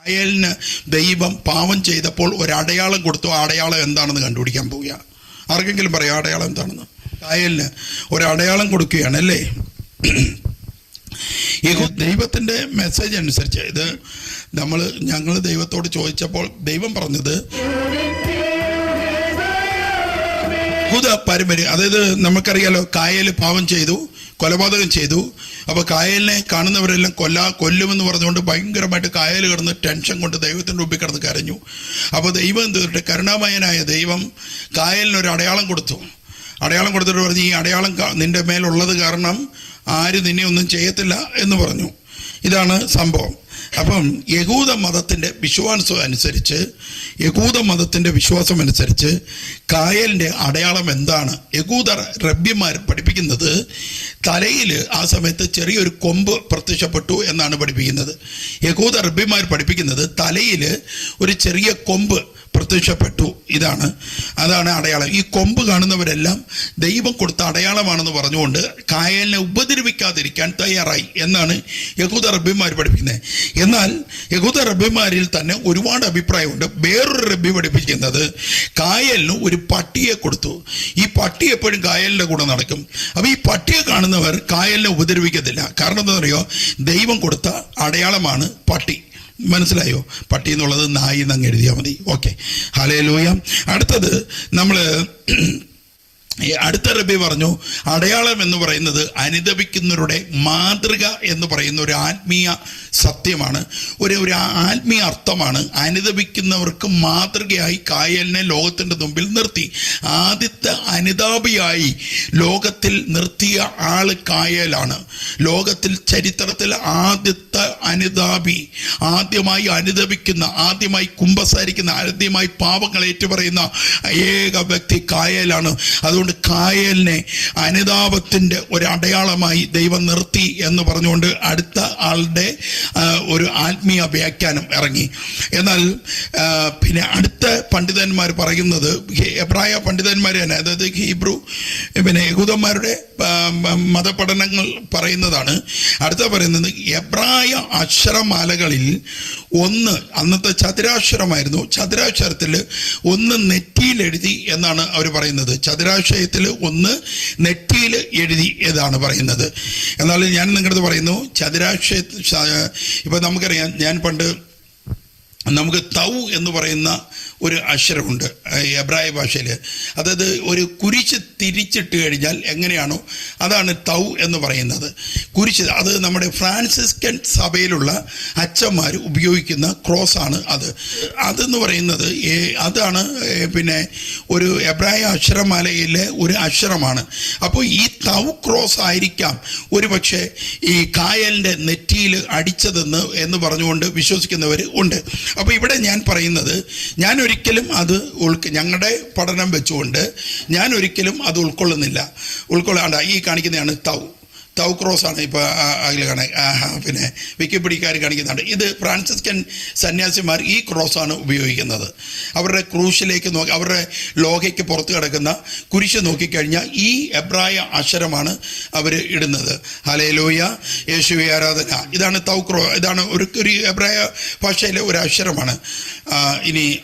കായലിന് ദൈവം പാവം ചെയ്തപ്പോൾ ഒരു അടയാളം കൊടുത്തു. ആ അടയാളം എന്താണെന്ന് കണ്ടുപിടിക്കാൻ പോവുക. ആർക്കെങ്കിലും പറയാം അടയാളം എന്താണെന്ന്? കായലിന് ഒരു അടയാളം കൊടുക്കുകയാണ് അല്ലേ? ദൈവത്തിന്റെ മെസ്സേജ് അനുസരിച്ച് ഇത് നമ്മൾ ഞങ്ങൾ ദൈവത്തോട് ചോദിച്ചപ്പോൾ ദൈവം പറഞ്ഞത് ഹുദ പാരമ്പര്യം അതായത് നമുക്കറിയാലോ കായൽ പാവം ചെയ്തു കൊലപാതകം ചെയ്തു അപ്പോൾ കായലിനെ കാണുന്നവരെല്ലാം കൊല്ലാ കൊല്ലുമെന്ന് പറഞ്ഞുകൊണ്ട് ഭയങ്കരമായിട്ട് കായൽ കിടന്ന് ടെൻഷൻ കൊണ്ട് ദൈവത്തിന്റെ മുമ്പിൽ കിടന്ന് കരഞ്ഞു. അപ്പോൾ ദൈവം എന്ത് ചെയ്തിട്ട്? കരുണാമയനായ ദൈവം കായലിനൊരു അടയാളം കൊടുത്തു. അടയാളം കൊടുത്തിട്ട് പറഞ്ഞു ഈ അടയാളം നിന്റെ മേലുള്ളത് കാരണം ആരും നിന്നെ ഒന്നും ചെയ്യത്തില്ല എന്ന് പറഞ്ഞു. ഇതാണ് സംഭവം. അപ്പം യഹൂദ മതത്തിന്റെ വിശ്വാസം അനുസരിച്ച് യഹൂദ മതത്തിന്റെ വിശ്വാസം അനുസരിച്ച് കായലിന്റെ അടയാളം എന്താണ്? യഹൂദ റബ്യന്മാർ പഠിപ്പിക്കുന്നത് തലയിൽ ആ സമയത്ത് ചെറിയൊരു കൊമ്പ് പ്രത്യക്ഷപ്പെട്ടു എന്നാണ് പഠിപ്പിക്കുന്നത്. യഹൂദ റബ്യന്മാർ പഠിപ്പിക്കുന്നത് തലയിൽ ഒരു ചെറിയ കൊമ്പ് പ്രത്യക്ഷപ്പെട്ടു. ഇതാണ്. അതാണ് അടയാളം. ഈ കൊമ്പ് കാണുന്നവരെല്ലാം ദൈവം കൊടുത്ത അടയാളമാണെന്ന് പറഞ്ഞുകൊണ്ട് കായലിനെ ഉപദ്രവിക്കാതിരിക്കാൻ തയ്യാറായി എന്നാണ് യഹൂദ റബ്ബിമാർ പഠിപ്പിക്കുന്നത്. എന്നാൽ യഹൂദ റബ്ബിമാരിൽ തന്നെ ഒരുപാട് അഭിപ്രായമുണ്ട്. വേറൊരു റബ്ബി പഠിപ്പിക്കുന്നത് കായലിന് ഒരു പട്ടിയെ കൊടുത്തു. ഈ പട്ടി എപ്പോഴും കായലിന്റെ കൂടെ നടക്കും. അപ്പോൾ ഈ പട്ടിയെ കാണുന്നവർ കായലിനെ ഉപദ്രവിക്കത്തില്ല. കാരണം എന്താ പറയുക ദൈവം കൊടുത്ത അടയാളമാണ് പട്ടി. മനസ്സിലായോ? പട്ടി എന്നുള്ളത് നായി എന്നങ്ങ് എഴുതിയാൽ മതി. ഓക്കെ ഹലേ ലൂയ അടുത്തത് നമ്മൾ അടുത്ത റബി പറഞ്ഞു അടയാളം എന്ന് പറയുന്നത് അനുദപിക്കുന്നവരുടെ മാതൃക എന്ന് പറയുന്ന ഒരു ആത്മീയ സത്യമാണ്. ഒരു ഒരു ആത്മീയ അർത്ഥമാണ് അനുദപിക്കുന്നവർക്ക് മാതൃകയായി കായലിനെ ലോകത്തിന്റെ മുമ്പിൽ നിർത്തി. ആദ്യത്തെ അനുതാപിയായി ലോകത്തിൽ നിർത്തിയ ആൾ കായലാണ്. ലോകത്തിൽ ചരിത്രത്തിൽ ആദ്യത്തെ അനുതാപി ആദ്യമായി അനുദപിക്കുന്ന ആദ്യമായി കുമ്പസാരിക്കുന്ന ആദ്യമായി പാപങ്ങൾ ഏറ്റുപറയുന്ന ഏക വ്യക്തി കായലാണ്. അതുകൊണ്ട് കായലിനെ അനുതാപത്തിന്റെ ഒരു അടയാളമായി ദൈവം നിർത്തി എന്ന് പറഞ്ഞുകൊണ്ട് അടുത്ത ആളുടെ ഒരു ആത്മീയ വ്യാഖ്യാനം ഇറങ്ങി. എന്നാൽ പിന്നെ അടുത്ത പണ്ഡിതന്മാർ പറയുന്നത് എബ്രായ പണ്ഡിതന്മാർ തന്നെ അതായത് ഹീബ്രു പിന്നെ യഹൂദന്മാരുടെ മതപഠനങ്ങൾ പറയുന്നതാണ്. അടുത്ത പറയുന്നത് എബ്രായ അക്ഷരമാലകളിൽ ഒന്ന് അന്നത്തെ ചതുരാക്ഷരമായിരുന്നു. ചതുരാക്ഷരത്തിൽ ഒന്ന് നെറ്റിയിൽ എഴുതി എന്നാണ് അവർ പറയുന്നത്. ചതുരാക്ഷരത്തിൽ ഒന്ന് നെറ്റിയിൽ എഴുതി എന്നാണ് പറയുന്നത്. എന്നാൽ ഞാൻ നിങ്ങളുടെ പറയുന്നു ചതുരാക്ഷയ ഇപ്പം നമുക്കറിയാം ഞാൻ പണ്ട് നമുക്ക് തൗ എന്ന് പറയുന്ന ഒരു അക്ഷരമുണ്ട് എബ്രായ ഭാഷയിൽ അതായത് ഒരു കുരിശ് തിരിച്ചിട്ട് കഴിഞ്ഞാൽ എങ്ങനെയാണോ അതാണ് തൗ എന്ന് പറയുന്നത്. കുരിശ് അത് നമ്മുടെ ഫ്രാൻസിസ്കൻ സഭയിലുള്ള അച്ഛന്മാർ ഉപയോഗിക്കുന്ന ക്രോസ് ആണ് അത്. അതെന്ന് പറയുന്നത് അതാണ് പിന്നെ ഒരു എബ്രായ അക്ഷരമാലയിലെ ഒരു അക്ഷരമാണ്. അപ്പോൾ ഈ തൗ ക്രോസ് ആയിരിക്കാം ഒരു പക്ഷേ ഈ കായലിന്റെ നെറ്റിയിൽ അടിച്ചതെന്ന് എന്ന് പറഞ്ഞുകൊണ്ട് വിശ്വസിക്കുന്നവർ ഉണ്ട്. അപ്പോൾ ഇവിടെ ഞാൻ പറയുന്നത് ഞാൻ ഒരിക്കലും അത് ഉൾക്ക് ഞങ്ങളുടെ പഠനം വെച്ചുകൊണ്ട് ഞാൻ ഒരിക്കലും അത് ഉൾക്കൊള്ളുന്നില്ല. ഉൾക്കൊള്ളാണ്ട ഈ കാണിക്കുന്നതാണ് തൗ. തൗ ക്രോസ് ആണ് ഇപ്പോൾ അതിൽ കാണാൻ പിന്നെ വിക്കിപ്പിടിക്കാർ കാണിക്കുന്നുണ്ട്. ഇത് ഫ്രാൻസിസ്കൻ സന്യാസിമാർ ഈ ക്രോസാണ് ഉപയോഗിക്കുന്നത്. അവരുടെ ക്രൂശിലേക്ക് നോക്കി അവരുടെ ലോഹയ്ക്ക് പുറത്ത് കിടക്കുന്ന കുരിശ് നോക്കിക്കഴിഞ്ഞാൽ ഈ എബ്രായ അക്ഷരമാണ് അവർ ഇടുന്നത്. ഹലേലോയ യേശുവി ആരാധന. ഇതാണ് തൗക്രോ ഇതാണ് ഒരു എബ്രായ ഭാഷയിലെ ഒരു അക്ഷരമാണ്. ഇനി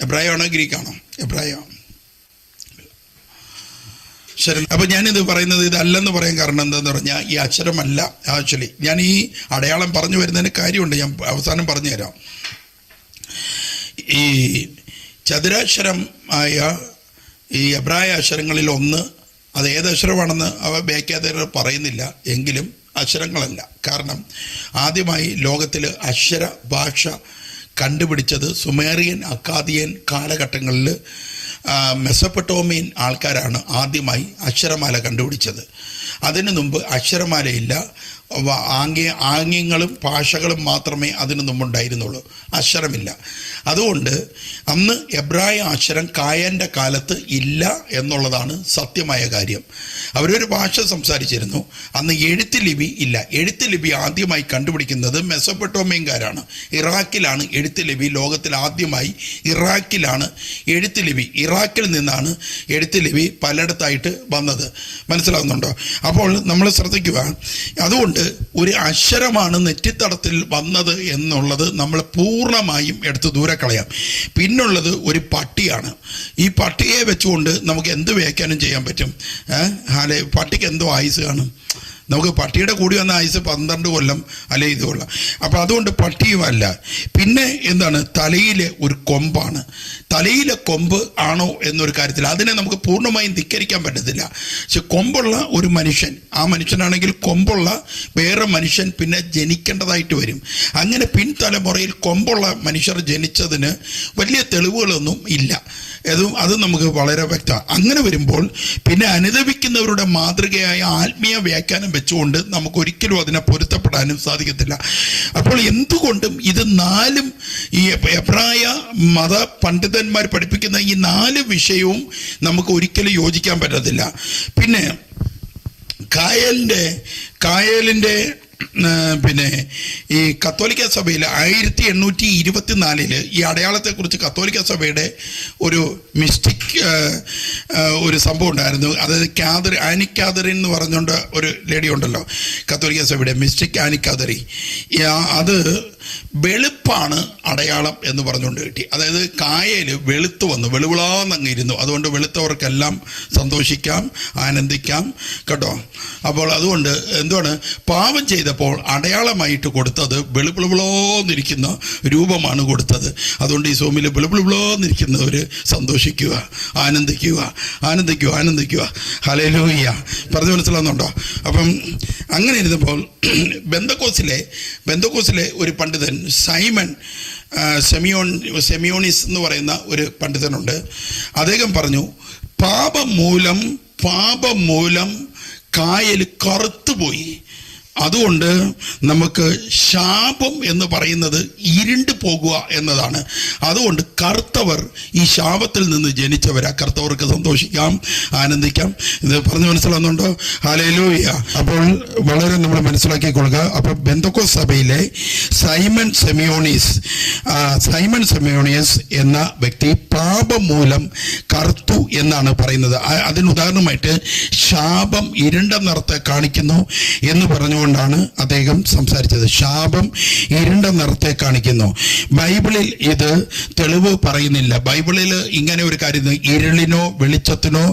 എബ്രായമാണോ ഗ്രീക്കാണോ? എബ്രായ. ശരി. അപ്പൊ ഞാനിത് പറയുന്നത് ഇതല്ലെന്ന് പറയാൻ കാരണം എന്താന്ന് പറഞ്ഞാൽ ഈ അക്ഷരമല്ല ആക്ച്വലി ഞാൻ ഈ അടയാളം പറഞ്ഞു വരുന്നതിന് കാര്യമുണ്ട്. ഞാൻ അവസാനം പറഞ്ഞു തരാം ഈ ചതുരാക്ഷരം ആയ ഈ എബ്രായ അക്ഷരങ്ങളിൽ ഒന്ന് അത് ഏത് അക്ഷരമാണെന്ന് അവ വ്യാഖ്യാതകർ പറയുന്നില്ല. എങ്കിലും അക്ഷരങ്ങളല്ല. കാരണം ആദ്യമായി ലോകത്തിൽ അക്ഷര ഭാഷ കണ്ടുപിടിച്ചത് സുമേറിയൻ അക്കാദിയൻ കാലഘട്ടങ്ങളിൽ ആ, മെസപ്പൊട്ടോമിയൻ ആൾക്കാരാണ് ആദ്യമായി അക്ഷരമാല കണ്ടുപിടിച്ചത്. അതിനു മുമ്പ് അക്ഷരമാലയില്ല ആംഗ്യ ആംഗ്യങ്ങളും ഭാഷകളും മാത്രമേ അതിന് മുമ്പുണ്ടായിരുന്നുള്ളൂ. അക്ഷരമില്ല. അതുകൊണ്ട് അന്ന് എബ്രായ അക്ഷരം കായന്റെ കാലത്ത് ഇല്ല എന്നുള്ളതാണ് സത്യമായ കാര്യം. അവരൊരു ഭാഷ സംസാരിച്ചിരുന്നു. അന്ന് എഴുത്ത് ലിപി ഇല്ല. എഴുത്ത് ലിപി ആദ്യമായി കണ്ടുപിടിക്കുന്നത് മെസ്സപ്പെട്ടോമിയൻകാരാണ്. ഇറാഖിലാണ് എഴുത്ത് ലിപി ലോകത്തിൽ ആദ്യമായി ഇറാഖിലാണ് എഴുത്ത് ലിപി. ഇറാഖിൽ നിന്നാണ് എഴുത്ത് ലിപി പലയിടത്തായിട്ട് വന്നത്. മനസ്സിലാകുന്നുണ്ടോ? അപ്പോൾ നമ്മൾ ശ്രദ്ധിക്കുക. അതുകൊണ്ട് ഒരു അക്ഷരമാണ് നെറ്റിത്തടത്തിൽ വന്നത് എന്നുള്ളത് നമ്മൾ പൂർണമായും എടുത്ത് ദൂരെ കളയാം. പിന്നുള്ളത് ഒരു പട്ടിയാണ്. ഈ പട്ടിയെ വെച്ചുകൊണ്ട് നമുക്ക് എന്ത് വ്യാഖ്യാനം ചെയ്യാൻ പറ്റും? അല്ലെ പട്ടിക്ക് എന്തോ ആയുസ് കാണും. നമുക്ക് പട്ടിയുടെ കൂടി വന്ന ആയുസ് പന്ത്രണ്ട് കൊല്ലം അല്ലെ ഇത് കൊള്ളാം അപ്പം അതുകൊണ്ട് പട്ടിയുമല്ല പിന്നെ എന്താണ്? തലയിലെ ഒരു കൊമ്പാണ്. തലയിലെ കൊമ്പ് ആണോ എന്നൊരു കാര്യത്തിൽ അതിനെ നമുക്ക് പൂർണമായും ധിക്കരിക്കാൻ പറ്റത്തില്ല. പക്ഷെ കൊമ്പുള്ള ഒരു മനുഷ്യൻ ആ മനുഷ്യനാണെങ്കിൽ കൊമ്പുള്ള വേറെ മനുഷ്യൻ പിന്നെ ജനിക്കേണ്ടതായിട്ട് വരും. അങ്ങനെ പിൻതലമുറയിൽ കൊമ്പുള്ള മനുഷ്യർ ജനിച്ചതിന് വലിയ തെളിവുകളൊന്നും ഇല്ല. അതും അത് നമുക്ക് വളരെ വ്യക്തമാണ്. അങ്ങനെ വരുമ്പോൾ പിന്നെ അനുദപിക്കുന്നവരുടെ മാതൃകയായ ആത്മീയ വ്യാഖ്യാനം വെച്ചുകൊണ്ട് നമുക്ക് ഒരിക്കലും അതിനെ പൊരുത്തപ്പെടാനും സാധിക്കത്തില്ല. അപ്പോൾ എന്തുകൊണ്ടും ഇത് നാലും ഈ എബ്രായ മത പണ്ഡിതന്മാർ പഠിപ്പിക്കുന്ന ഈ നാല് വിഷയവും നമുക്ക് ഒരിക്കലും യോജിക്കാൻ പറ്റത്തില്ല. പിന്നെ കായലിന്റെ കായലിന്റെ പിന്നെ ഈ കത്തോലിക്ക സഭയിൽ ആയിരത്തി എണ്ണൂറ്റി ഇരുപത്തിനാലിൽ ഈ അടയാളത്തെക്കുറിച്ച് കത്തോലിക്ക സഭയുടെ ഒരു മിസ്റ്റിക് ഒരു സംഭവം ഉണ്ടായിരുന്നു. അതായത് കാതറി ആനി കാതറിൻ എന്ന് പറഞ്ഞുകൊണ്ട് ഒരു ലേഡി ഉണ്ടല്ലോ. കത്തോലിക്ക സഭയുടെ മിസ്റ്റിക് ആനി കാതറി. അത് വെളുപ്പാണ് അടയാളം എന്ന് പറഞ്ഞുകൊണ്ട് കിട്ടി. അതായത് കായൽ വെളുത്തു വന്നു വെളുവിളാന്നങ്ങ് ഇരുന്നു അതുകൊണ്ട് വെളുത്തവർക്കെല്ലാം സന്തോഷിക്കാം ആനന്ദിക്കാം കേട്ടോ? അപ്പോൾ അതുകൊണ്ട് എന്തുവാണ്? പാപം ചെയ്തപ്പോൾ അടയാളമായിട്ട് കൊടുത്തത് വെളുപ്പിളുവിളോന്നിരിക്കുന്ന രൂപമാണ് കൊടുത്തത്. അതുകൊണ്ട് ഈ സോമിൽ വെളുപ്പിളുവിളോന്നിരിക്കുന്നവർ സന്തോഷിക്കുക ആനന്ദിക്കുക ആനന്ദിക്കുക ആനന്ദിക്കുക. ഹലലൂയ്യ പറഞ്ഞു മനസ്സിലാവുന്നുണ്ടോ? അപ്പം അങ്ങനെ ഇരുന്നപ്പോൾ ബന്ധക്കോസിലെ ബന്ധക്കോസിലെ ഒരു പണ്ഡിതൻ സൈമൺ സെമിയോൺ സെമിയോണിസ് എന്ന് പറയുന്ന ഒരു പണ്ഡിതനുണ്ട്. അദ്ദേഹം പറഞ്ഞു പാപം മൂലം പാപം മൂലം കായൽ കറുത്തുപോയി. അതുകൊണ്ട് നമുക്ക് ശാപം എന്ന് പറയുന്നത് ഇരുണ്ട് പോകുക എന്നതാണ്. അതുകൊണ്ട് കറുത്തവർ ഈ ശാപത്തിൽ നിന്ന് ജനിച്ചവരാ. കറുത്തവർക്ക് സന്തോഷിക്കാം ആനന്ദിക്കാം. ഇത് പറഞ്ഞു മനസ്സിലാവുന്നുണ്ടോ? ഹാലയിലൂയ അപ്പോൾ വളരെ നമ്മൾ മനസ്സിലാക്കി കൊടുക്കുക അപ്പോൾ ബന്ധക്കോ സഭയിലെ സൈമൺ സെമിയോണീസ് സൈമൺ സെമിയോണിയസ് എന്ന വ്യക്തി പാപം മൂലം കറുത്തു എന്നാണ് പറയുന്നത്. അതിന് ഉദാഹരണമായിട്ട് ശാപം ഇരുണ്ട നിറത്തെ കാണിക്കുന്നു എന്ന് പറഞ്ഞുകൊണ്ടാണ് അദ്ദേഹം സംസാരിച്ചത്. ശാപം ഇരുണ്ട നിറത്തെ കാണിക്കുന്നു. ബൈബിളിൽ ഇത് തെളിവ് പറയുന്നില്ല. ബൈബിളിൽ ഇങ്ങനെ ഒരു കാര്യം ഇരുളിനോ വെളിച്ചത്തിനോ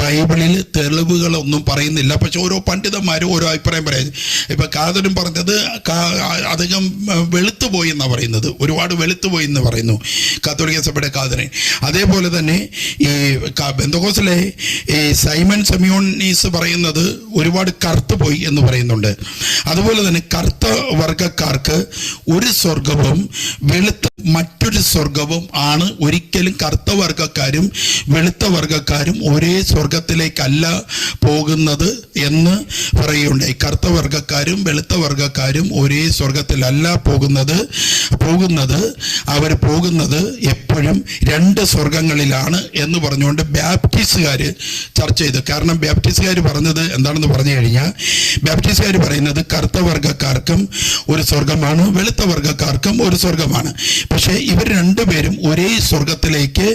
ബൈബിളിൽ തെളിവുകളൊന്നും പറയുന്നില്ല. പക്ഷെ ഓരോ പണ്ഡിതന്മാരും ഓരോ അഭിപ്രായം പറയുന്നത് ഇപ്പൊ കാതലും പറഞ്ഞത് അധികം വെളുത്തു പോയി എന്നാണ് പറയുന്നത്. ഒരുപാട് വെളുത്തു പോയി എന്ന് പറയുന്നു കാത്തോലിക്ക സഭയുടെ കാതനെ അതേപോലെ തന്നെ ഈ ബന്ധകോസിലെ ഈ സൈമൺ സെമിയോണീസ് പറയുന്നത് ഒരുപാട് കറുത്തു പോയി എന്ന് പറയുന്നുണ്ട്. അതുപോലെ തന്നെ കറുത്ത വർഗക്കാർക്ക് ഒരു സ്വർഗവും വെളുത്ത മറ്റൊരു സ്വർഗവും ആണ് ഒരിക്കലും കറുത്ത വർഗക്കാരും വെളുത്ത വർഗക്കാരും ഒരേ സ്വർഗത്തിലേക്കല്ല പോകുന്നത് എന്ന് പറയുകയുണ്ടായി കറുത്ത വർഗക്കാരും വെളുത്ത വർഗക്കാരും ഒരേ സ്വർഗത്തിലല്ല പോകുന്നത്. പോകുന്നത് അവർ പോകുന്നത് എപ്പോഴും രണ്ട് സ്വർഗങ്ങളിലാണ് എന്ന് പറഞ്ഞുകൊണ്ട് ബാപ്റ്റിസ്റ്റുകാർ ചർച്ച ചെയ്തു. കാരണം ബാപ്റ്റിസ്റ്റുകാർ പറഞ്ഞത് എന്താണെന്ന് പറഞ്ഞു കഴിഞ്ഞാൽ ബാപ്റ്റിസ്റ്റുകാർ പറയുന്നത് കറുത്ത വർഗക്കാർക്കും ഒരു സ്വർഗമാണ് വെളുത്ത വർഗക്കാർക്കും ഒരു സ്വർഗമാണ് പക്ഷേ ഇവർ രണ്ടുപേരും ഒരേ സ്വർഗത്തിലേക്ക്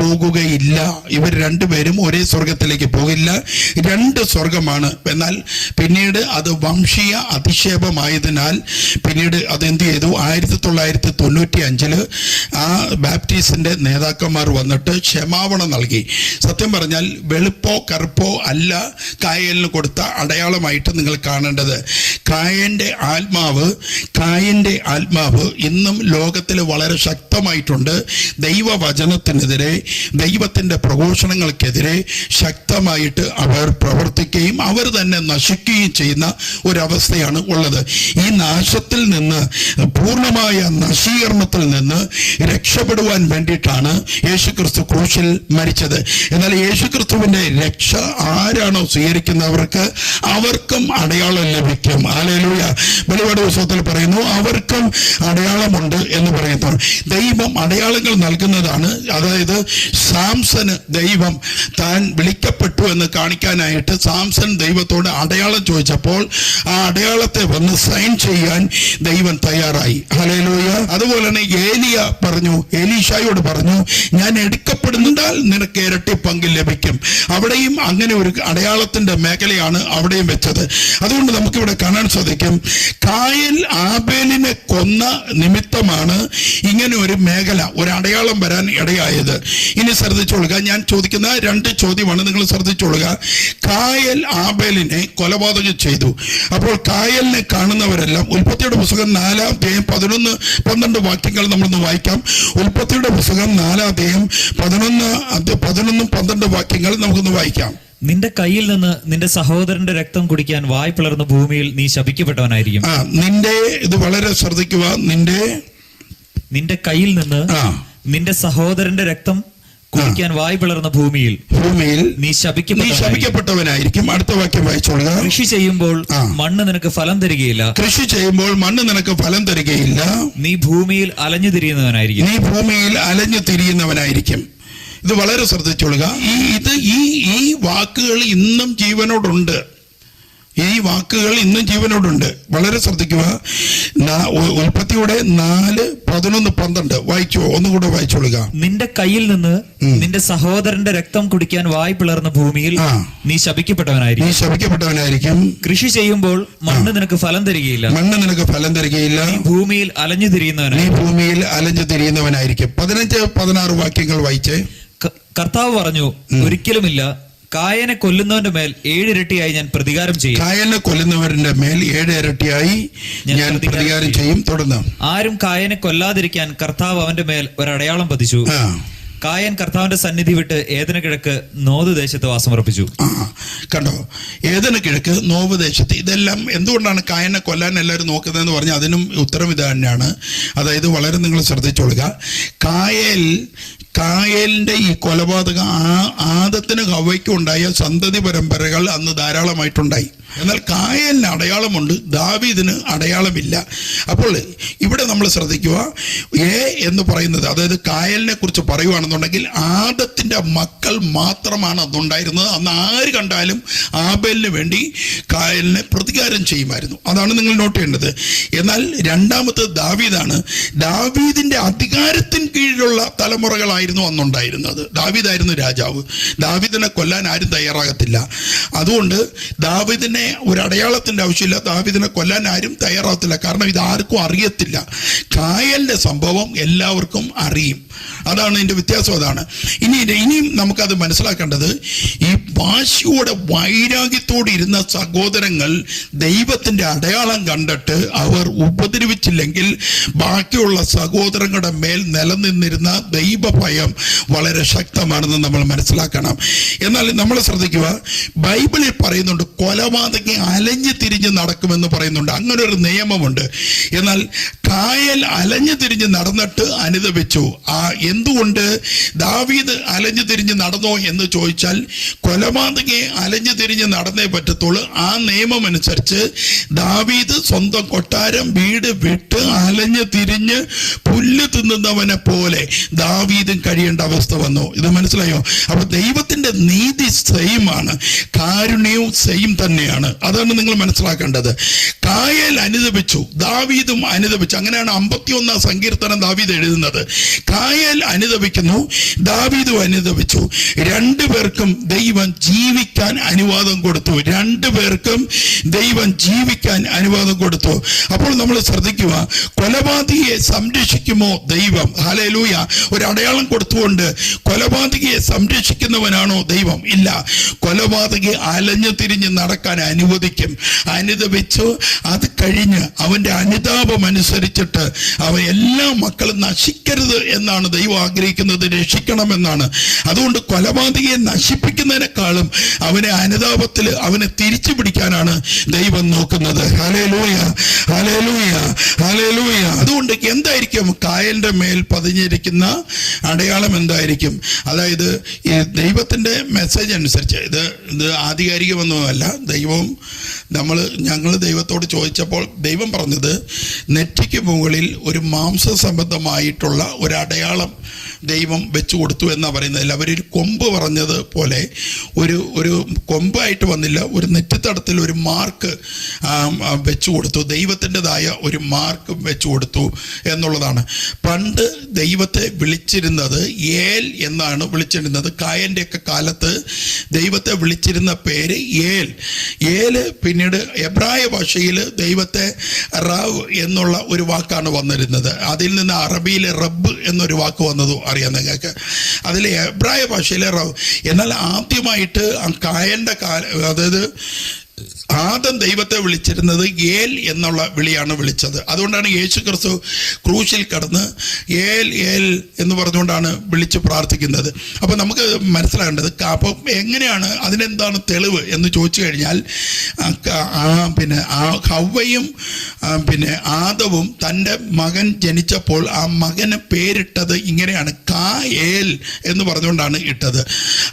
പോകുകയില്ല. ഇവർ രണ്ടുപേരും ഒരേ സ്വർഗത്തിലേക്ക് പോകില്ല. രണ്ട് സ്വർഗമാണ് എന്നാൽ പിന്നീട് അത് വംശീയ അധിക്ഷേപമായതിനാൽ പിന്നീട് അതെന്ത് ചെയ്തു? ആയിരത്തി തൊള്ളായിരത്തി തൊണ്ണൂറ്റി അഞ്ചിൽ ആ ബാപ്റ്റിസ്റ്റിന്റെ നേതാക്കന്മാർ വന്നിട്ട് ക്ഷമാപണം നൽകി. സത്യം പറഞ്ഞാൽ വെളുപ്പോ കറുപ്പോ അല്ല കായലിന് കൊടുത്ത അടയാളമായിട്ട് നിങ്ങൾ കാണേണ്ടത്. കായന്റെ ആത്മാവ് കായന്റെ ആത്മാവ് ഇന്നും ലോകത്തിൽ വളരെ ശക്തമായിട്ടുണ്ട്. ദൈവവചനത്തിനെതിരെ ദൈവത്തിന്റെ പ്രഘോഷണങ്ങൾക്കെതിരെ ശക്തമായിട്ട് അവർ പ്രവർത്തിക്കുകയും അവർ തന്നെ നശിക്കുകയും ചെയ്യുന്ന ഒരവസ്ഥയാണ് ഉള്ളത്. ഈ നാശത്തിൽ നിന്ന് പൂർണമായ നശീകരണത്തിൽ നിന്ന് രക്ഷപ്പെടുവാൻ വേണ്ടിയിട്ടാണ് യേശുക്രിസ്തു ക്രൂശിൽ മരിച്ചത്. എന്നാൽ യേശുക്രിസ്തുവിന്റെ രക്ഷ ആരാണോ സ്വീകരിക്കുന്നവർക്ക് അവർക്കും അടയാളം ലഭിക്കും. ആലയിലൂയ വെളിപാട് പുസ്തകത്തിൽ പറയുന്നു അവർക്കും അടയാളമുണ്ട് എന്ന് പറയുന്നു. ദൈവം അടയാളങ്ങൾ നൽകുന്നതാണ്. അതായത് സാംസന് ദൈവം താൻ വിളിക്കപ്പെട്ടു എന്ന് കാണിക്കാനായിട്ട് സാംസൻ ദൈവത്തോട് അടയാളം ചോദിച്ചപ്പോൾ ആ അടയാളത്തെ വന്ന് സൈൻ ചെയ്യാൻ ദൈവം തയ്യാറായി. ഹലേലൂയ അതുപോലെ തന്നെ ഏലിയ പറഞ്ഞു ഏലീഷായോട് പറഞ്ഞു ഞാൻ എടുക്കപ്പെടുന്നുണ്ടാൽ നിനക്ക് ഇരട്ടി പങ്കിൽ ലഭിക്കും. അവിടെയും അങ്ങനെ ഒരു അടയാളത്തിന്റെ മേഖലയാണ് അവിടെയും വെച്ചത്. അതുകൊണ്ട് നമുക്കിവിടെ കാണാൻ സാധിക്കും. കായൽ ആബേലിനെ കൊന്ന നിമിത്തമാണ് ഇങ്ങനെ ഒരു മേഖല ഒരു അടയാളം വരാൻ ഇടയായത്. ഇനി ശ്രദ്ധിച്ചോളുക. ഞാൻ ചോദിക്കുന്ന രണ്ട് ചോദ്യമാണ് നിങ്ങൾ ശ്രദ്ധിച്ചോളുക. കായൽ ആബേലിനെ കൊലപാതകം ചെയ്തു. അപ്പോൾ കായലിനെ കാണുന്നവരെല്ലാം ഉൽപ്പത്തിയുടെ പുസ്തകം നാലാം അധ്യായം പതിനൊന്ന് പന്ത്രണ്ട് വാക്യങ്ങൾ നമ്മളൊന്ന് വായിക്കാം. ഉൽപ്പത്തിയുടെ പുസ്തകം നാലാം അധ്യായം പതിനൊന്ന് പതിനൊന്നും പന്ത്രണ്ട് വാക്യങ്ങൾ നമുക്കൊന്ന് വായിക്കാം. നിന്റെ കയ്യിൽ നിന്ന് നിന്റെ സഹോദരന്റെ രക്തം കുടിക്കാൻ വായ് പിളർന്ന ഭൂമിയിൽ നീ ശപിക്കപ്പെട്ടവനായിരിക്കും. ആ നിന്റെ ഇത് വളരെ ശ്രദ്ധിക്കുക. നിന്റെ നിന്റെ കയ്യിൽ നിന്ന് ആ. നിന്റെ സഹോദരന്റെ രക്തം കുടിക്കാൻ വായ് പിളർന്ന ഭൂമിയിൽ ഭൂമിയിൽ നീ നീ ശപിക്കപ്പെട്ടവനായിരിക്കും. ശപിക്കപ്പെട്ടവനായിരിക്കും അടുത്ത വാക്യം വായിച്ചോളുക കൃഷി ചെയ്യുമ്പോൾ ആ. മണ്ണ് നിനക്ക് ഫലം തരികയില്ല. കൃഷി ചെയ്യുമ്പോൾ മണ്ണ് നിനക്ക് ഫലം തരികയില്ല. നീ ഭൂമിയിൽ അലഞ്ഞു തിരിയുന്നവനായിരിക്കും. നീ ഭൂമിയിൽ അലഞ്ഞു തിരിയുന്നവനായിരിക്കും. ഇത് വളരെ ശ്രദ്ധിച്ചോളുക. ഈ ഇത് ഈ ഈ വാക്കുകൾ ഇന്നും ജീവനോടുണ്ട്. ഈ വാക്കുകൾ ഇന്നും ജീവനോടുണ്ട്. വളരെ ശ്രദ്ധിക്കുക. നാ- ഉൽപ്പത്തിയുടെ നാല് പതിനൊന്ന് പന്ത്രണ്ട്. വായിച്ചോ? ഒന്നുകൂടെ വായിച്ചോളുക. നിന്റെ കയ്യിൽ നിന്ന് നിന്റെ സഹോദരന്റെ രക്തം കുടിക്കാൻ വായ് പിളർന്ന ഭൂമിയിൽ നീ നീ നീ ശപിക്കപ്പെട്ടവനായിരിക്കും. ശപിക്കപ്പെട്ടവനായിരിക്കും കൃഷി ചെയ്യുമ്പോൾ മണ്ണ് നിനക്ക് ഫലം തരികയില്ല. മണ്ണ് നിനക്ക് ഫലം തരികയില്ല. ഭൂമിയിൽ അലഞ്ഞു നീ തിരിയുന്നവനായിരിക്കും ഭൂമിയിൽ അലഞ്ഞു തിരിയുന്നവനായിരിക്കും. പതിനഞ്ച് പതിനാറ് വാക്യങ്ങൾ വായിച്ചേ. കർത്താവ് പറഞ്ഞു ഒരിക്കലുമില്ല. കായനെ കൊല്ലുന്നവന്റെ മേൽ ഏഴിരട്ടിയായി ഞാൻ പ്രതികാരം ചെയ്യും. കായനെ കൊല്ലുന്നവരുടെ മേൽ ഏഴ് ഇരട്ടിയായി ഞാൻ പ്രതികാരം ചെയ്യും. തുടർന്ന്. ആരും കായനെ കൊല്ലാതിരിക്കാൻ കർത്താവ് അവന്റെ മേൽ ഒരടയാളം പതിച്ചു. കായൻ കർത്താവിന്റെ സന്നിധി വിട്ട് ഏതന കിഴക്ക് നോത് ദേശത്ത് വാസമർപ്പിച്ചു കണ്ടോ? ഏതന കിഴക്ക് നോവ് ദേശത്ത്. ഇതെല്ലാം എന്തുകൊണ്ടാണ് കായനെ കൊല്ലാൻ എല്ലാവരും നോക്കുന്നതെന്ന് പറഞ്ഞാൽ അതിനും ഉത്തരം ഇത് തന്നെയാണ്. അതായത് വളരെ നിങ്ങൾ ശ്രദ്ധിച്ചോളുക. കായൽ കായലിന്റെ ഈ കൊലപാതകം ആ ആദത്തിന് കവയ്ക്കുണ്ടായ സന്തതി പരമ്പരകൾ അന്ന് ധാരാളമായിട്ടുണ്ടായി. എന്നാൽ കായലിന് അടയാളമുണ്ട് ദാവീദിന് അടയാളമില്ല. അപ്പോൾ ഇവിടെ നമ്മൾ ശ്രദ്ധിക്കുക എ എന്ന് പറയുന്നത് അതായത് കായലിനെ കുറിച്ച് പറയുകയാണെന്നുണ്ടെങ്കിൽ ആദത്തിന്റെ മക്കൾ മാത്രമാണ് അതുണ്ടായിരുന്നത്. അന്ന് ആര് കണ്ടാലും ആബേലിന് വേണ്ടി കായലിനെ പ്രതികാരം ചെയ്യുമായിരുന്നു. അതാണ് നിങ്ങൾ നോട്ട് ചെയ്യേണ്ടത്. എന്നാൽ രണ്ടാമത്തെ ദാവീദാണ്. ദാവീദിന്റെ അധികാരത്തിന് കീഴിലുള്ള തലമുറകളായിരുന്നു അന്നുണ്ടായിരുന്നത് ദാവിദായിരുന്നു രാജാവ്. ദാവിദിനെ കൊല്ലാൻ ആരും തയ്യാറാകത്തില്ല. അതുകൊണ്ട് ദാവിദിനെ ഒരു അടയാളത്തിന്റെ ആവശ്യമില്ല. ദാവിദിനെ കൊല്ലാൻ ആരും തയ്യാറാകത്തില്ല. കാരണം ഇത് ആർക്കും അറിയത്തില്ല. കായലിന്റെ സംഭവം എല്ലാവർക്കും അറിയും. അതാണ് ഇതിന്റെ വ്യത്യാസം അതാണ്. ഇനി ഇനിയും നമുക്കത് മനസ്സിലാക്കേണ്ടത് ഈ വാശിയോടെ വൈരാഗ്യത്തോടെ ഇരുന്ന സഹോദരങ്ങൾ ദൈവത്തിന്റെ അടയാളം കണ്ടിട്ട് അവർ ഉപദ്രവിച്ചില്ലെങ്കിൽ ബാക്കിയുള്ള സഹോദരങ്ങളുടെ മേൽ നിലനിന്നിരുന്ന ദൈവഭയം വളരെ ശക്തമാണെന്ന് നമ്മൾ മനസ്സിലാക്കണം. എന്നാൽ നമ്മൾ ശ്രദ്ധിക്കുക ബൈബിളിൽ പറയുന്നുണ്ട് കൊലപാതകം അലഞ്ഞു തിരിഞ്ഞ് നടക്കുമെന്ന് പറയുന്നുണ്ട്. അങ്ങനെ ഒരു നിയമമുണ്ട്. എന്നാൽ കായൽ അലഞ്ഞു തിരിഞ്ഞ് നടന്നിട്ട് അനുദപിച്ചു. ആ എന്തുകൊണ്ട് ദാവീദ് അലഞ്ഞു തിരിഞ്ഞ് നടന്നോ എന്ന് ചോദിച്ചാൽ കൊലപാതകയെ അലഞ്ഞു തിരിഞ്ഞ് നടന്നേ പറ്റത്തുള്ളൂ. ആ നിയമം അനുസരിച്ച് ദാവീദ് സ്വന്തം കൊട്ടാരം വീട് വിട്ട് അലഞ്ഞു തിരിഞ്ഞ് പുല്ല് തിന്നുന്നവനെ പോലെ ദാവീദും കഴിയേണ്ട അവസ്ഥ വന്നു. ഇത് മനസ്സിലായോ? അപ്പൊ ദൈവത്തിന്റെ നീതി സെയിം ആണ്. കാരുണ്യവും സെയിം തന്നെയാണ്. അതാണ് നിങ്ങൾ മനസ്സിലാക്കേണ്ടത്. കായൽ അനുദപിച്ചു. ദാവീദും അനുദപിച്ചു. അങ്ങനെയാണ് അമ്പത്തിയൊന്നാം സങ്കീർത്തനം ദാവീദ് എഴുതുന്നത്. കായൽ അനുദപിക്കുന്നു. ദാവീദും അനുദപിച്ചു. രണ്ടുപേർക്കും ദൈവം ജീവിക്കാൻ അനുവാദം കൊടുത്തു. രണ്ടുപേർക്കും ദൈവം ജീവിക്കാൻ അനുവാദം കൊടുത്തു. അപ്പോൾ നമ്മൾ ശ്രദ്ധിക്കുക കൊലപാതകിയെ സംരക്ഷിക്കുമോ ദൈവം? ഹലലൂയ ഒരു അടയാളം കൊടുത്തുകൊണ്ട് കൊലപാതകിയെ സംരക്ഷിക്കുന്നവനാണോ ദൈവം? ഇല്ല. കൊലപാതകി അലഞ്ഞു തിരിഞ്ഞ് നടക്കാൻ അനുവദിക്കും. അനുദപിച്ചു അത് കഴിഞ്ഞ് അവന്റെ അനുതാപം അനുസരിച്ചിട്ട് അവ എല്ലാ മക്കളും നശിക്കരുത് എന്നാണ് ദൈവം ആഗ്രഹിക്കുന്നത്. രക്ഷിക്കണമെന്നാണ്. അതുകൊണ്ട് കൊലപാതകയെ നശിപ്പിക്കുന്നതിനേക്കാളും അവനെ അനുതാപത്തിൽ അവനെ തിരിച്ചു പിടിക്കാനാണ് ദൈവം നോക്കുന്നത്. ഹലേലൂയ ഹലേലൂയ ഹലേലൂയ അതുകൊണ്ട് എന്തായിരിക്കും? കായലിന്റെ മേൽ പതിഞ്ഞിരിക്കുന്ന അടയാളം എന്തായിരിക്കും? അതായത് ഈ ദൈവത്തിന്റെ മെസ്സേജ് അനുസരിച്ച് ഇത് ഇത് ആധികാരികമൊന്നുമല്ല ദൈവം നമ്മൾ ഞങ്ങൾ ദൈവത്തോട് ചോദിച്ചപ്പോൾ ദൈവം പറഞ്ഞത് നെറ്റിക്ക് മുകളിൽ ഒരു മാംസ സംബന്ധമായിട്ടുള്ള ഒരു അടയാളം ദൈവം വെച്ചു കൊടുത്തു എന്നാണ് പറയുന്നത്. അവരൊരു കൊമ്പ് പറഞ്ഞത് പോലെ ഒരു ഒരു കൊമ്പായിട്ട് വന്നില്ല ഒരു നെറ്റിത്തടത്തിൽ ഒരു മാർക്ക് വെച്ചു കൊടുത്തു. ദൈവത്തിന്റെതായ ഒരു മാർക്ക് വെച്ചു കൊടുത്തു എന്നുള്ളതാണ്. പണ്ട് ദൈവത്തെ വിളിച്ചിരുന്നത് ഏൽ എന്നാണ് വിളിച്ചിരുന്നത്. കായന്റെയൊക്കെ കാലത്ത് ദൈവത്തെ വിളിച്ചിരുന്ന പേര് ഏൽ. ഏൽ പിന്നീട് എബ്രായ ഭാഷയിൽ ദൈവത്തെ റാവ് എന്നുള്ള ഒരു വാക്കാണ് വന്നിരുന്നത്. അതിൽ നിന്ന് അറബിയിൽ റബ്ബ് എന്നൊരു വാക്ക് വന്നതും അറിയാം നിങ്ങൾക്ക്. അതിൽ എബ്രായ ഭാഷയിലെ റവ്. എന്നാൽ ആദ്യമായിട്ട് കായലിന്റെ കാല അതായത് ആദം ദൈവത്തെ വിളിച്ചിരുന്നത് ഏൽ എന്നുള്ള വിളിയാണ് വിളിച്ചത്. അതുകൊണ്ടാണ് യേശു ക്രിസ്തു ക്രൂശിൽ കടന്ന് ഏൽ ഏൽ എന്ന് പറഞ്ഞുകൊണ്ടാണ് വിളിച്ച് പ്രാർത്ഥിക്കുന്നത്. അപ്പോൾ നമുക്ക് മനസ്സിലാകേണ്ടത് അപ്പോൾ അപ്പം എങ്ങനെയാണ് അതിനെന്താണ് തെളിവ് എന്ന് ചോദിച്ചു കഴിഞ്ഞാൽ പിന്നെ ആ ഹവ്വയും പിന്നെ ആദവും തന്റെ മകൻ ജനിച്ചപ്പോൾ ആ മകന് പേരിട്ടത് ഇങ്ങനെയാണ്. കാ ഏൽ എന്ന് പറഞ്ഞുകൊണ്ടാണ് ഇട്ടത്.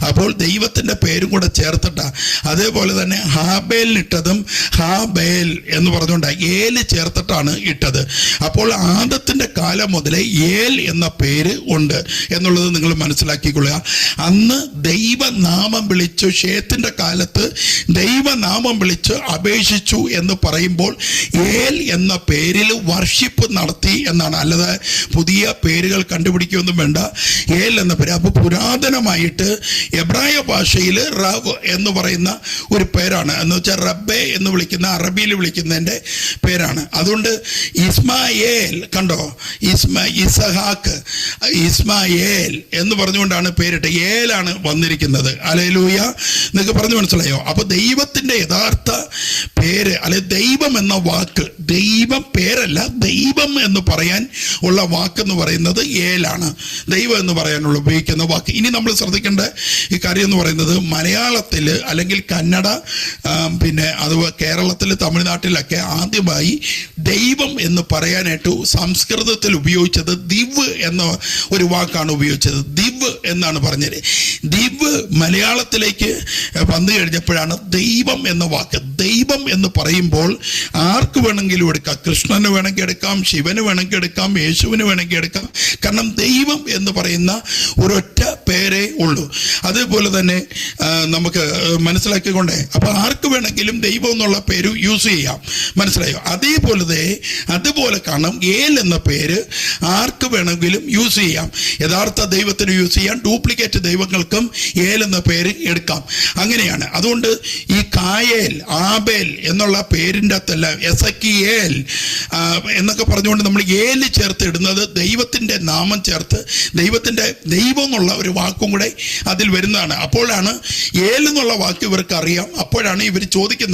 അപ്പോൾ ദൈവത്തിന്റെ പേരും കൂടെ ചേർത്തിട്ടാണ് അതേപോലെ തന്നെ ഹാബേലിന് ഇട്ടതും ഹാബേൽ എന്ന് പറഞ്ഞുകൊണ്ട് ഏൽ ചേർത്തിട്ടാണ് ഇട്ടത്. അപ്പോൾ ആദത്തിന്റെ കാലം മുതലേ ഏൽ എന്ന പേര് ഉണ്ട് എന്നുള്ളത് നിങ്ങൾ മനസ്സിലാക്കിക്കൊള്ളുക. അന്ന് ദൈവനാമം വിളിച്ചു ഷേത്തിന്റെ കാലത്ത് ദൈവനാമം വിളിച്ച് അപേക്ഷിച്ചു എന്ന് പറയുമ്പോൾ ഏൽ എന്ന പേരിൽ വർഷിപ്പ് നടത്തി എന്നാണ്. അല്ലാതെ പുതിയ പേരുകൾ കണ്ടുപിടിക്കുകയൊന്നും വേണ്ട. ഏൽ എന്ന പേര്. അപ്പോൾ പുരാതനമായിട്ട് എബ്രായ ഭാഷയിൽ റവ് എന്ന് പറയുന്ന ഒരു പേരാണ്. എന്ന് വെച്ചാൽ റബ്ബെ എന്ന് വിളിക്കുന്ന അറബിയിൽ വിളിക്കുന്നതിന്റെ പേരാണ്. അതുകൊണ്ട് ഇസ്മായേൽ കണ്ടോ? ഇസ്മ ഇസഹാക്ക് ഇസ്മായേൽ എന്ന് പറഞ്ഞുകൊണ്ടാണ് പേരിട്ട് ഏലാണ് വന്നിരിക്കുന്നത്. അലലൂയ നിങ്ങൾക്ക് പറഞ്ഞു മനസ്സിലായോ? അപ്പോൾ ദൈവത്തിന്റെ യഥാർത്ഥ പേര് അല്ലെ ദൈവം എന്ന വാക്ക് ദൈവം പേരല്ല ദൈവം എന്ന് പറയാൻ ഉള്ള വാക്കെന്ന് പറയുന്നത് ഏലാണ്. ദൈവം എന്ന് പറയാനുള്ള ഉപയോഗിക്കുന്ന വാക്ക്. ഇനി നമ്മൾ ശ്രദ്ധിക്കേണ്ട ഈ കാര്യം എന്ന് പറയുന്നത് മലയാളത്തിൽ അല്ലെങ്കിൽ കന്നഡ പിന്നെ അത് കേരളത്തിൽ തമിഴ്നാട്ടിലൊക്കെ ആദ്യമായി ദൈവം എന്ന് പറയാനായിട്ട് സംസ്കൃതത്തിൽ ഉപയോഗിച്ചത് ദിവ് എന്ന ഒരു വാക്കാണ് ഉപയോഗിച്ചത്. ദിവ് എന്നാണ് പറഞ്ഞത്. ദിവ് മലയാളത്തിലേക്ക് വന്നു കഴിഞ്ഞപ്പോഴാണ് ദൈവം എന്ന വാക്ക്. ദൈവം എന്ന് പറയുമ്പോൾ ആർക്ക് വേണമെങ്കിലും എടുക്കാം. കൃഷ്ണന് വേണമെങ്കിൽ എടുക്കാം ശിവന് വേണമെങ്കിൽ എടുക്കാം യേശുവിന് വേണമെങ്കിൽ എടുക്കാം. കാരണം ദൈവം എന്ന് പറയുന്ന ഒരൊറ്റ പേരേ ഉള്ളൂ. അതേപോലെ തന്നെ നമുക്ക് മനസ്സിലാക്കിക്കൊണ്ടേ അപ്പോൾ ആർക്ക് വേണമെങ്കിലും ദൈവം എന്നുള്ള പേര് യൂസ് ചെയ്യാം. മനസ്സിലായോ? അതേപോലെ അതുപോലെ കാണാം ഏൽ എന്ന പേര് ആർക്ക് വേണമെങ്കിലും യൂസ് ചെയ്യാം. യഥാർത്ഥ ദൈവത്തിന് യൂസ് ചെയ്യാം ഡ്യൂപ്ലിക്കേറ്റ് ദൈവങ്ങൾക്കും ഏൽ എന്ന പേര് എടുക്കാം. അങ്ങനെയാണ്. അതുകൊണ്ട് ഈ കായേൽ ആബേൽ എന്നുള്ള പേരിന്റെ അകത്തല്ല എസക്കിയേൽ എന്നൊക്കെ പറഞ്ഞുകൊണ്ട് നമ്മൾ ഏൽ ചേർത്ത് ഇടുന്നത് ദൈവത്തിന്റെ നാമം ചേർത്ത് ദൈവത്തിന്റെ ദൈവം എന്നുള്ള ഒരു വാക്കും കൂടെ അതിൽ വരുന്നതാണ്. അപ്പോഴാണ് ഏൽ എന്നുള്ള വാക്ക് ഇവർക്ക് അറിയാം. അപ്പോഴാണ് ഇവർ ചോദിക്കുന്നത്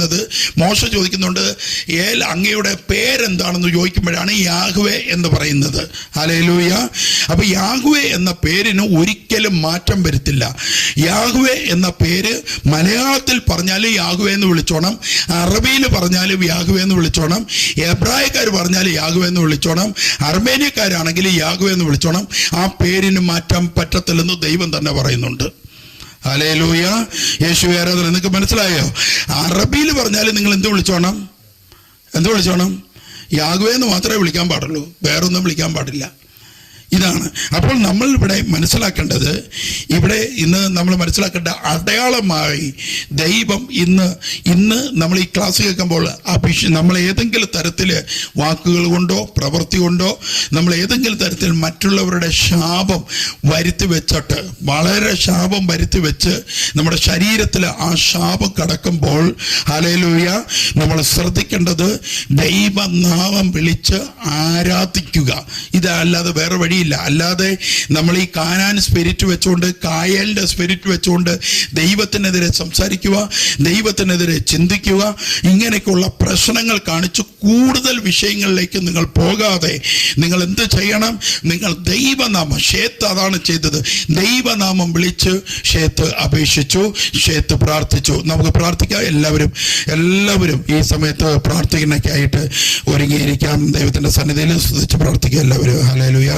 മോശ ചോദിക്കുന്നുണ്ട് ഏൽ അങ്ങയുടെ പേരെന്താണെന്ന് ചോദിക്കുമ്പോഴാണ് യാഹുവെ എന്ന് പറയുന്നത്. അലയിലൂയ അപ്പൊ യാഹുവെ എന്ന പേരിന് ഒരിക്കലും മാറ്റം വരുത്തില്ല. യാഹുവെ എന്ന പേര് മലയാളത്തിൽ പറഞ്ഞാലും യാഹുവെ എന്ന് വിളിച്ചോണം. അറബിയിൽ പറഞ്ഞാലും യാഹുവെ എന്ന് വിളിച്ചോണം. എബ്രായക്കാർ പറഞ്ഞാലും യാഹുവെ എന്ന് വിളിച്ചോണം. അർമേനിയക്കാരാണെങ്കിൽ യാഹുവെ എന്ന് വിളിച്ചോണം. ആ പേരിന് മാറ്റം പറ്റത്തില്ലെന്ന് ദൈവം തന്നെ പറയുന്നുണ്ട്. ഹലേലൂയ യേശു ആരാധന നിങ്ങൾക്ക് മനസ്സിലായോ? അറബിയിൽ പറഞ്ഞാൽ നിങ്ങൾ എന്ത് വിളിച്ചോണം? എന്ത് വിളിച്ചോണം? യാഗവേ എന്ന് മാത്രമേ വിളിക്കാൻ പാടുള്ളൂ. വേറൊന്നും വിളിക്കാൻ പാടില്ല. ഇതാണ്. അപ്പോൾ നമ്മൾ ഇവിടെ മനസ്സിലാക്കേണ്ടത് ഇവിടെ ഇന്ന് നമ്മൾ മനസ്സിലാക്കേണ്ട അടയാളമായി ദൈവം ഇന്ന് ഇന്ന് നമ്മൾ ഈ ക്ലാസ് കേൾക്കുമ്പോൾ അഭിഷ നമ്മൾ ഏതെങ്കിലും തരത്തിൽ വാക്കുകൾ കൊണ്ടോ പ്രവൃത്തി കൊണ്ടോ നമ്മൾ ഏതെങ്കിലും തരത്തിൽ മറ്റുള്ളവരുടെ ശാപം വരുത്തി വെച്ചിട്ട് വളരെ ശാപം വരുത്തി വെച്ച് നമ്മുടെ ശരീരത്തിൽ ആ ശാപം കടക്കുമ്പോൾ അലയിലൂയ നമ്മൾ ശ്രദ്ധിക്കേണ്ടത് ദൈവനാമം വിളിച്ച് ആരാധിക്കുക. ഇതല്ലാതെ വേറെ വഴിയില്ല വഴിയില്ല അല്ലാതെ നമ്മൾ ഈ കാനാൻ സ്പിരിറ്റ് വെച്ചുകൊണ്ട് കായലിന്റെ സ്പിരിറ്റ് വെച്ചുകൊണ്ട് ദൈവത്തിനെതിരെ സംസാരിക്കുക ദൈവത്തിനെതിരെ ചിന്തിക്കുക ഇങ്ങനെയൊക്കെയുള്ള പ്രശ്നങ്ങൾ കാണിച്ച് കൂടുതൽ വിഷയങ്ങളിലേക്ക് നിങ്ങൾ പോകാതെ നിങ്ങൾ എന്ത് ചെയ്യണം? നിങ്ങൾ ദൈവനാമം ഷേത്ത് അതാണ് ചെയ്തത്. ദൈവനാമം വിളിച്ച് ഷേത്ത് അപേക്ഷിച്ചു ഷേത്ത് പ്രാർത്ഥിച്ചു. നമുക്ക് പ്രാർത്ഥിക്കാം. എല്ലാവരും എല്ലാവരും ഈ സമയത്ത് പ്രാർത്ഥിക്കുന്നൊക്കെ ആയിട്ട് ഒരുങ്ങിയിരിക്കാം. ദൈവത്തിന്റെ സന്നിധിയിൽ സ്തുതിച്ച് പ്രാർത്ഥിക്കുക എല്ലാവരും. ഹല്ലേലൂയ.